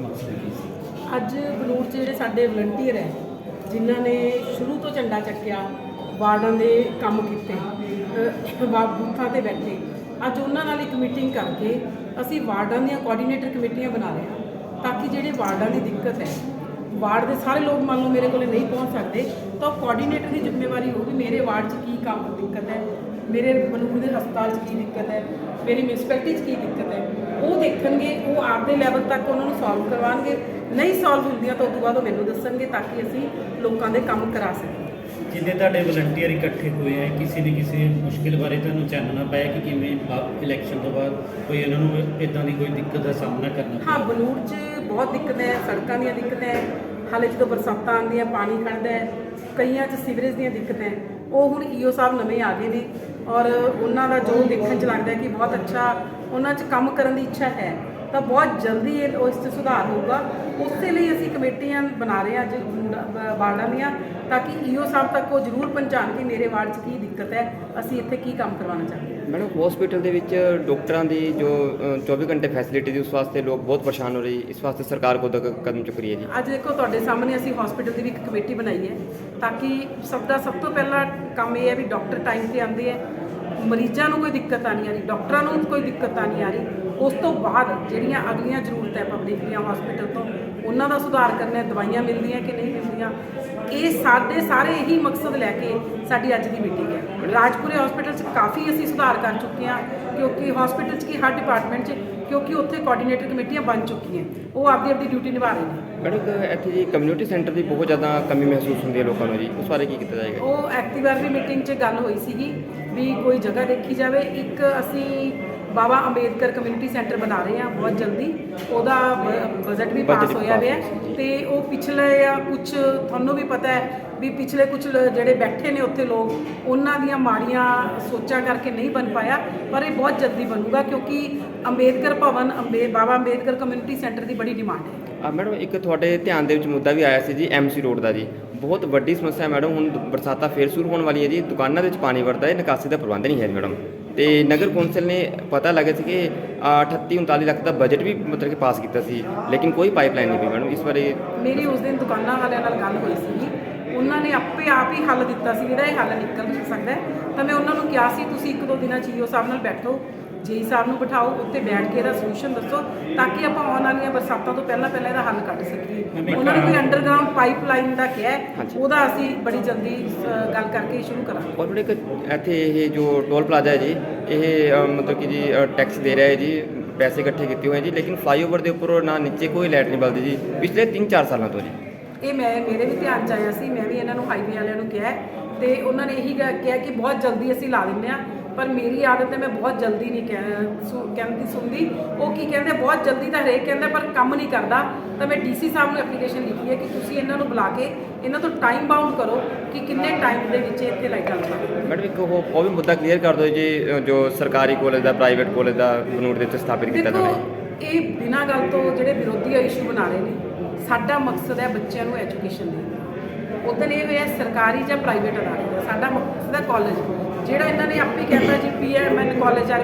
ਮਕਸਦ ਕੀ ਸੀ? ਅੱਜ ਬਲੂਰ 'ਚ ਜਿਹੜੇ ਸਾਡੇ ਵਲੰਟੀਅਰ ਹੈ, ਜਿਨ੍ਹਾਂ ਨੇ ਸ਼ੁਰੂ ਤੋਂ ਝੰਡਾ ਚੱਕਿਆ, ਵਾਰਡਾਂ ਦੇ ਕੰਮ ਕੀਤੇ, ਅਹ ਬੂਥਾਂ ਤੇ ਬੈਠੇ, ਅੱਜ ਉਹਨਾਂ ਨਾਲ ਇੱਕ ਮੀਟਿੰਗ ਕਰਕੇ ਅਸੀਂ ਵਾਰਡਾਂ ਦੀਆਂ ਕੋਆਰਡੀਨੇਟਰ ਕਮੇਟੀਆਂ ਬਣਾ ਰਹੇ ਹਾਂ ਤਾਂ ਕਿ ਜਿਹੜੇ ਵਾਰਡਾਂ ਦੀ ਦਿੱਕਤ ਹੈ, ਵਾਰਡ ਦੇ ਸਾਰੇ ਲੋਕ ਮੰਨ ਲਓ ਮੇਰੇ ਕੋਲੇ ਨਹੀਂ ਪਹੁੰਚ ਸਕਦੇ, ਤਾਂ ਉਹ ਕੋਆਰਡੀਨੇਟਰ ਦੀ ਜ਼ਿੰਮੇਵਾਰੀ ਹੋਊਗੀ ਮੇਰੇ ਵਾਰਡ 'ਚ ਕੀ ਕੰਮ ਦਿੱਕਤ ਹੈ, ਮੇਰੇ ਬਨੂਰ ਦੇ ਹਸਪਤਾਲ 'ਚ ਕੀ ਦਿੱਕਤ ਹੈ, ਮੇਰੀ ਮਿਊਨਿਸਪੈਲਿਟੀ 'ਚ ਕੀ ਦਿੱਕਤ ਹੈ ਉਹ ਦੇਖਣਗੇ ਉਹ ਆਪਦੇ ਲੈਵਲ ਤੱਕ ਉਹਨਾਂ ਨੂੰ ਸੋਲਵ ਕਰਵਾਉਣਗੇ। ਨਹੀਂ ਸੋਲਵ ਹੁੰਦੀਆਂ ਤਾਂ ਉਸ ਤੋਂ ਬਾਅਦ ਉਹ ਮੈਨੂੰ ਦੱਸਣਗੇ ਤਾਂ ਕਿ ਅਸੀਂ ਲੋਕਾਂ ਦੇ ਕੰਮ ਕਰਾ ਸਕੀਏ। ਜਿੱਦੇ ਤੁਹਾਡੇ ਵਲੰਟੀਅਰ ਇਕੱਠੇ ਹੋਏ ਆ ਕਿਸੇ ਨੇ ਕਿਸੇ ਮੁਸ਼ਕਿਲ ਬਾਰੇ ਤੁਹਾਨੂੰ ਚਾਨਣਾ ਪਾਇਆ ਕਿ ਕਿਵੇਂ ਇਲੈਕਸ਼ਨ ਤੋਂ ਬਾਅਦ ਕੋਈ ਉਹਨਾਂ ਨੂੰ ਇਦਾਂ ਦੀ ਕੋਈ ਦਿੱਕਤ ਦਾ ਸਾਹਮਣਾ ਕਰਨਾ ਹਾਂ ਬਲੂਰ 'ਚ ਬਹੁਤ ਦਿੱਕਤ ਹੈ ਸੜਕਾਂ ਦੀਆਂ ਦਿੱਕਤ ਹੈ ਹਾਲੇ ਜਦੋਂ ਬਰਸਾਤਾਂ ਆਉਂਦੀਆਂ, ਪਾਣੀ ਖੜਦਾ ਹੈ, ਕਈਆਂ 'ਚ ਸੀਵਰੇਜ ਦੀਆਂ ਦਿੱਕਤਾਂ ਹੈ। ਉਹ ਹੁਣ ਈਓ ਸਾਹਿਬ ਨਵੇਂ ਆ ਗਏ ਨੇ ਔਰ ਉਹਨਾਂ ਦਾ ਜੋ ਦੇਖਣ 'ਚ ਲੱਗਦਾ ਕਿ ਬਹੁਤ ਅੱਛਾ ਉਹਨਾਂ 'ਚ ਕੰਮ ਕਰਨ ਦੀ ਇੱਛਾ ਹੈ, ਤਾਂ ਬਹੁਤ ਜਲਦੀ ਇਹ ਉਸ 'ਚ ਸੁਧਾਰ ਹੋਊਗਾ। ਉਸੇ ਲਈ ਅਸੀਂ ਕਮੇਟੀਆਂ ਬਣਾ ਰਹੇ ਹਾਂ ਅੱਜ ਵਾਰਡਾਂ ਦੀਆਂ, ਤਾਂ ਕਿ ਈਓ ਸਾਹਿਬ ਤੱਕ ਉਹ ਜ਼ਰੂਰ ਪਹੁੰਚਾਉਣ ਕਿ ਮੇਰੇ ਵਾਰਡ 'ਚ ਕੀ ਦਿੱਕਤ ਹੈ, ਅਸੀਂ ਇੱਥੇ ਕੀ ਕੰਮ ਕਰਵਾਉਣਾ ਚਾਹੁੰਦੇ ਹਾਂ। ਮੈਡਮ ਹਸਪੀਟਲ ਦੇ ਵਿੱਚ ਡਾਕਟਰਾਂ ਦੀ ਜੋ ਅ, 24 ਘੰਟੇ ਫੈਸਿਲਿਟੀ ਦੀ ਉਸ ਵਾਸਤੇ ਲੋਕ ਬਹੁਤ ਪਰੇਸ਼ਾਨ ਹੋ ਰਹੇ ਇਸ ਵਾਸਤੇ ਸਰਕਾਰ ਕੋ ਕਦਮ ਚੁੱਕ ਰਹੀ ਹੈ ਜੀ। ਅੱਜ ਦੇਖੋ ਤੁਹਾਡੇ ਸਾਹਮਣੇ ਅਸੀਂ ਹਸਪੀਟਲ ਦੀ ਵੀ ਇੱਕ ਕਮੇਟੀ ਬਣਾਈ ਹੈ ਤਾਂ ਕਿ ਸਭ ਦਾ ਸਭ ਤੋਂ ਪਹਿਲਾਂ ਕੰਮ ਇਹ ਹੈ ਵੀ ਡਾਕਟਰ ਟਾਈਮ ਤੇ ਆਉਂਦੇ ਹੈ। ਮਰੀਜ਼ਾਂ ਨੂੰ ਕੋਈ ਦਿੱਕਤ ਆ ਨਹੀਂ ਆ ਰਹੀ, ਡਾਕਟਰਾਂ ਨੂੰ ਕੋਈ ਦਿੱਕਤ ਆ ਨਹੀਂ ਆ ਰਹੀ। ਉਸ ਤੋਂ ਬਾਅਦ ਜਿਹੜੀਆਂ ਅਗਲੀਆਂ ਜ਼ਰੂਰਤਾਂ ਪਬਲਿਕ ਦੀਆਂ ਹਸਪੀਟਲ ਤੋਂ, ਉਹਨਾਂ ਦਾ ਸੁਧਾਰ ਕਰਨਾ ਦਵਾਈਆਂ ਮਿਲਦੀਆਂ ਕਿ ਨਹੀਂ ਮਿਲਦੀਆਂ? ਇਹ ਸਾਡੇ ਸਾਰੇ ਇਹੀ ਮਕਸਦ ਲੈ ਕੇ ਸਾਡੀ ਅੱਜ ਦੀ ਮੀਟਿੰਗ ਹੈ। ਰਾਜਪੁਰੇ ਹਸਪੀਟਲ 'ਚ ਕਾਫੀ ਅਸੀਂ ਸੁਧਾਰ ਕਰ ਚੁੱਕੇ ਹਾਂ, ਕਿਉਂਕਿ ਹਸਪੀਟਲ 'ਚ ਕੀ ਹਰ ਡਿਪਾਰਟਮੈਂਟ 'ਚ ਕਿਉਂਕਿ ਉੱਥੇ ਕੋਆਰਡੀਨੇਟਰ ਕਮੇਟੀਆਂ ਬਣ ਚੁੱਕੀਆਂ ਉਹ ਆਪਦੀ ਆਪਦੀ ਡਿਊਟੀ ਨਿਭਾ ਰਹੇ ਨੇ। ਮੈਡਮ ਇੱਥੇ ਜੀ ਕਮਿਊਨਿਟੀ ਸੈਂਟਰ ਦੀ ਬਹੁਤ ਜ਼ਿਆਦਾ ਕਮੀ ਮਹਿਸੂਸ ਹੁੰਦੀ ਹੈ ਲੋਕਾਂ ਨੂੰ ਜੀ। ਉਸ ਬਾਰੇ ਕੀ ਕੀਤਾ ਜਾਏਗਾ? ਉਹ ਐਕਟਿਵਰ ਦੀ ਮੀਟਿੰਗ 'ਚ ਗੱਲ ਹੋਈ ਸੀਗੀ ਵੀ ਕੋਈ ਜਗ੍ਹਾ ਦੇਖੀ ਜਾਵੇ। ਇੱਕ ਅਸੀਂ ਬਾਬਾ ਅੰਬੇਦਕਰ ਕਮਿਊਨਿਟੀ ਸੈਂਟਰ ਬਣਾ ਰਹੇ ਹਾਂ ਬਹੁਤ ਜਲਦੀ। ਉਹਦਾ ਬਜਟ ਵੀ ਪਾਸ ਹੋਇਆ ਹੋਇਆ। ਤੇ ਉਹ ਪਿਛਲੇ ਆ ਕੁਝ ਤੁਹਾਨੂੰ ਵੀ ਪਤਾ ਹੈ ਵੀ ਪਿਛਲੇ ਕੁਝ ਜਿਹੜੇ ਬੈਠੇ ਨੇ ਉੱਥੇ ਲੋਕ ਉਹਨਾਂ ਦੀਆਂ ਮਾੜੀਆਂ ਸੋਚਾਂ ਕਰਕੇ ਨਹੀਂ ਬਣ ਪਾਇਆ ਪਰ ਇਹ ਬਹੁਤ ਜਲਦੀ ਬਣੂਗਾ ਕਿਉਂਕਿ ਅੰਬੇਦਕਰ ਭਵਨ ਅੰਬੇ ਬਾਬਾ ਅੰਬੇਦਕਰ ਕਮਿਊਨਿਟੀ ਸੈਂਟਰ ਦੀ ਬੜੀ ਡਿਮਾਂਡ ਹੈ। ਆ ਮੈਡਮ ਇੱਕ ਤੁਹਾਡੇ ਧਿਆਨ ਦੇ ਵਿੱਚ ਮੁੱਦਾ ਵੀ ਆਇਆ ਸੀ ਜੀ ਐਮਸੀ ਰੋਡ ਦਾ ਜੀ। ਬਹੁਤ ਵੱਡੀ ਸਮੱਸਿਆ ਮੈਡਮ ਹੁਣ ਬਰਸਾਤਾਂ ਫੇਰ ਸ਼ੁਰੂ ਹੋਣ ਵਾਲੀ ਹੈ ਜੀ ਦੁਕਾਨਾਂ ਦੇ ਵਿੱਚ ਪਾਣੀ ਵੜਦਾ ਹੈ ਨਿਕਾਸੀ ਦਾ ਪ੍ਰਬੰਧ ਨਹੀਂ ਹੈ ਜੀ ਮੈਡਮ। ਤੇ ਨਗਰ ਕੌਂਸਲ ਨੇ ਪਤਾ ਲੱਗਿਆ ਸੀ ਕਿ ਆ, 38 39 ਲੱਖ ਦਾ ਬਜਟ ਵੀ ਮਤਲਬ ਕਿ ਪਾਸ ਕੀਤਾ ਸੀ ਲੇਕਿਨ ਕੋਈ ਪਾਈਪਲਾਈਨ ਨਹੀਂ ਪਈ ਮੈਡਮ ਇਸ ਬਾਰੇ ਮੇਰੀ ਉਸ ਦਿਨ ਦੁਕਾਨਾਂ ਵਾਲਿਆਂ ਨਾਲ ਗੱਲ ਹੋਈ ਸੀਗੀ। ਉਹਨਾਂ ਨੇ ਆਪੇ ਆਪ ਹੀ ਹੱਲ ਦਿੱਤਾ ਸੀ ਜਿਹੜਾ ਇਹ ਹੱਲ ਨਿਕਲ ਨਹੀਂ ਸਕਦਾ। ਤਾਂ ਮੈਂ ਉਹਨਾਂ ਨੂੰ ਕਿਹਾ ਸੀ ਤੁਸੀਂ ਇੱਕ ਦੋ ਦਿਨਾਂ 'ਚ ਈਓ ਸਾਹਿਬ ਨਾਲ ਬੈਠੋ ਜੇਈ ਸਾਹਿਬ ਨੂੰ ਬਿਠਾਓ ਉੱਤੇ ਬੈਠ ਕੇ ਇਹਦਾ ਸੋਲੂਸ਼ਨ ਦੱਸੋ ਤਾਂ ਕਿ ਆਪਾਂ ਆਉਣ ਵਾਲੀਆਂ ਬਰਸਾਤਾਂ ਤੋਂ ਪਹਿਲਾਂ ਪਹਿਲਾਂ ਇਹਦਾ ਹੱਲ ਕੱਢ ਸਕੀਏ। ਉਹਨਾਂ ਨੇ ਕੋਈ ਅੰਡਰਗਰਾਉਂਡ ਪਾਈਪਲਾਈਨ ਦਾ ਕਿਹਾ। ਉਹਦਾ ਅਸੀਂ ਬੜੀ ਜਲਦੀ ਗੱਲ ਕਰਕੇ ਸ਼ੁਰੂ ਕਰਾਂਗੇ। ਔਰ ਇੱਕ ਇੱਥੇ ਇਹ ਜੋ ਟੋਲ ਪਲਾਜ਼ਾ ਹੈ ਜੀ ਇਹ ਮਤਲਬ ਕਿ ਜੀ ਟੈਕਸ ਦੇ ਰਿਹਾ ਹੈ ਜੀ ਪੈਸੇ ਇਕੱਠੇ ਕੀਤੇ ਹੋਏ ਜੀ ਲੇਕਿਨ ਫਲਾਈਓਵਰ ਦੇ ਉੱਪਰ ਨਾ ਨੀਚੇ ਕੋਈ ਲਾਈਟ ਨਹੀਂ ਬਲਦੀ ਜੀ ਪਿਛਲੇ 3-4 ਸਾਲਾਂ ਤੋਂ ਜੀ। ਇਹ ਮੈਂ ਮੇਰੇ ਵੀ ਧਿਆਨ ਚ ਆਇਆ ਸੀ ਮੈਂ ਵੀ ਇਹਨਾਂ ਨੂੰ ਹਾਈਵੇ ਵਾਲਿਆਂ ਨੂੰ ਕਿਹਾ ਤੇ ਉਹਨਾਂ ਨੇ ਇਹੀ ਕਿਹਾ ਕਿ ਬਹੁਤ ਜਲਦੀ ਅਸੀਂ ਲਾ ਦਿੰਦੇ ਆ ਪਰ ਮੇਰੀ ਆਦਤ ਹੈ ਮੈਂ ਬਹੁਤ ਜਲਦੀ ਨਹੀਂ ਕਹਿ ਕਹਿੰਦੀ ਸੁਣਦੀ। ਉਹ ਕੀ ਕਹਿੰਦੇ ਬਹੁਤ ਜਲਦੀ ਤਾਂ ਹਰੇਕ ਕਹਿੰਦਾ ਪਰ ਕੰਮ ਨਹੀਂ ਕਰਦਾ। ਤਾਂ ਮੈਂ ਡੀਸੀ ਸਾਹਿਬ ਨੂੰ ਐਪਲੀਕੇਸ਼ਨ ਲਿਖੀ ਹੈ ਕਿ ਤੁਸੀਂ ਇਹਨਾਂ ਨੂੰ ਬੁਲਾ ਕੇ ਇਹਨਾਂ ਤੋਂ ਟਾਈਮ ਬਾਉਂਡ ਕਰੋ ਕਿ ਕਿੰਨੇ ਟਾਈਮ ਦੇ ਵਿੱਚ ਇੱਥੇ ਲਾਈਟਾਂ ਲਗਾਉਣਗੇ ਮੈਡਮ ਇੱਕ ਉਹ ਉਹ ਵੀ ਮੁੱਦਾ ਕਲੀਅਰ ਕਰ ਦਿਓ ਜੀ ਜੋ ਸਰਕਾਰੀ ਕਾਲਜ ਦਾ ਪ੍ਰਾਈਵੇਟ ਕਾਲਜ ਦਾ ਬਨੂੜ ਦੇ ਵਿੱਚ ਸਥਾਪਿਤ ਕੀਤਾ ਜਾਵੇ ਇਹ ਬਿਨਾਂ ਗੱਲ ਤੋਂ ਜਿਹੜੇ ਵਿਰੋਧੀ ਇਸ਼ੂ ਬਣਾ ਰਹੇ ਨੇ ਸਾਡਾ ਮਕਸਦ ਹੈ ਬੱਚਿਆਂ ਨੂੰ ਐਜੂਕੇਸ਼ਨ ਦੇਣਾ ਉਦੋਂ ਇਹ ਹੋਇਆ ਸਰਕਾਰੀ ਜਾਂ ਪ੍ਰਾਈਵੇਟ ਅਦਾਰੇ ਦਾ ਸਾਡਾ ਮਕਸਦ ਹੈ ਕਾਲਜ ਜਿਹੜਾ ਇਹਨਾਂ ਨੇ ਆਪੇ ਕਹਿੰਦਾ ਜੀ ਪੀਐਮਐਨ ਕਾਲਜ ਆ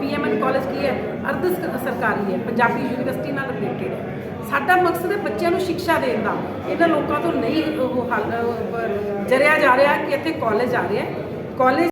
ਪੀਐਮਐਨ ਕਾਲਜ ਕੀ ਹੈ? ਅਰਧ ਸਰਕਾਰੀ ਹੈ ਪੰਜਾਬੀ ਯੂਨੀਵਰਸਿਟੀ ਨਾਲ ਰਿਲੇਟਡ ਹੈ। ਸਾਡਾ ਮਕਸਦ ਹੈ ਬੱਚਿਆਂ ਨੂੰ ਸਿੱਖਿਆ ਦੇਣ ਦਾ ਇਹਨਾਂ ਲੋਕਾਂ ਤੋਂ ਨਹੀਂ ਉਹ, ਜਰਿਆ ਜਾ ਰਿਹਾ ਕਿ ਇੱਥੇ ਕਾਲਜ ਆ ਰਿਹਾ ਕਾਲਜ